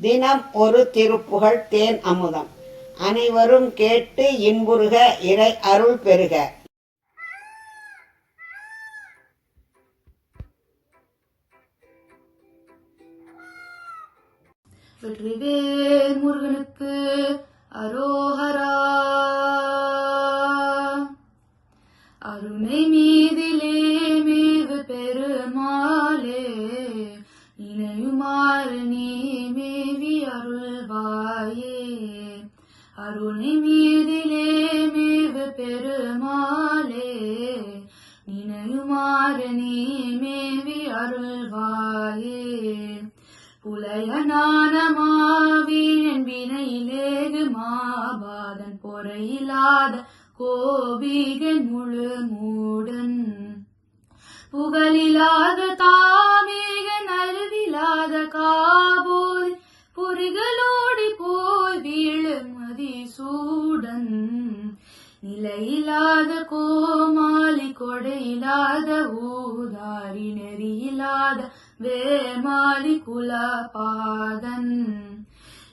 தினம் ஒரு திருப்புகழ் தேன் அமுதம். அனைவரும் கேட்டு இன்புறுக இறை அருள் பெறுக. வெற்றிவேல் முருகனுக்கு தாயே அருணை மீதிலே மேவு பெருமாளே நினையுமாறு நீ மேவி அருள்வாயே. புலையனான மாவீழன் வினையிலேகு மாபாதன் பொறையிலாத கோபிகன் முழு மூடன். புகழில்லாத தாமேகன் அருவிலாத காபோய் பொறிகளோடி வீழும் மதிசூடன் நிலையில்லாத கோமாளி கொடையில்லாத ஊதாரி நெறியில்லாத வேமாளி குலபாதன்.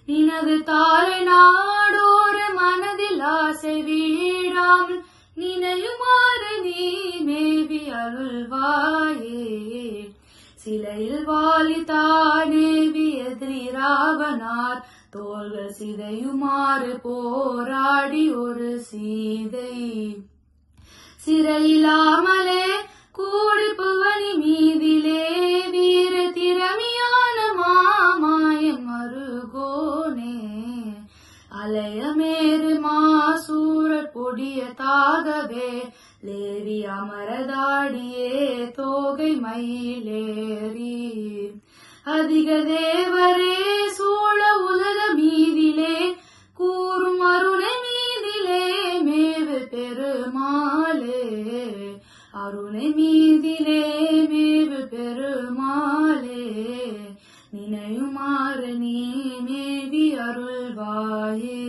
நினது தாரை நாடோர மனதில் ஆசை வீடாமல் நினையுமாறு நீ மேவி அருள்வாயே. சிலையில் வாலி தானேவி எதிரி ராவனார் தோள்கள் சிதையுமாறு போராடி ஒரு சீதை. சிறையில்லாமலே கூடு புவனி மீதிலே வீர திறமையான மாமாயம் மருகோனே. அலையமேறு மாசூரர் பொடிய தாகவே லேவி அமரதாடியே தோகை மயிலேறி. அதிக தேவரே சூழ அருணை மீதிலே மேவு பெருமாளே நினையுமாறு நீ மேவி அருள்வாயே.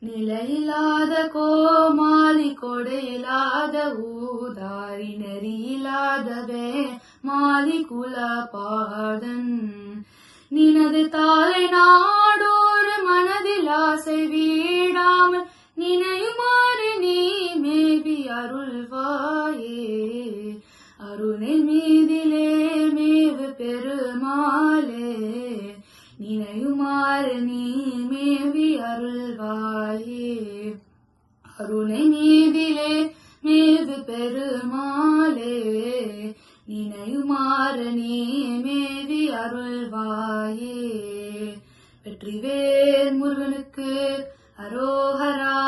நிலையில்லாத கோமாளி கொடையில்லாத ஊதாரி நெறியில்லாதவே மாலி குல பாதன் நினது தாலை நாடோறு மனதில் ஆசை வீடாமல் நின பெருமாளே நினையுமாறு நீ மேவி அருள்வாயே. அருணை நீதிலே மேவு பெருமாளே நினையுமாறு நீ மேவி அருள்வாயே. வெற்றிவேல் முருகனுக்கு அரோஹரா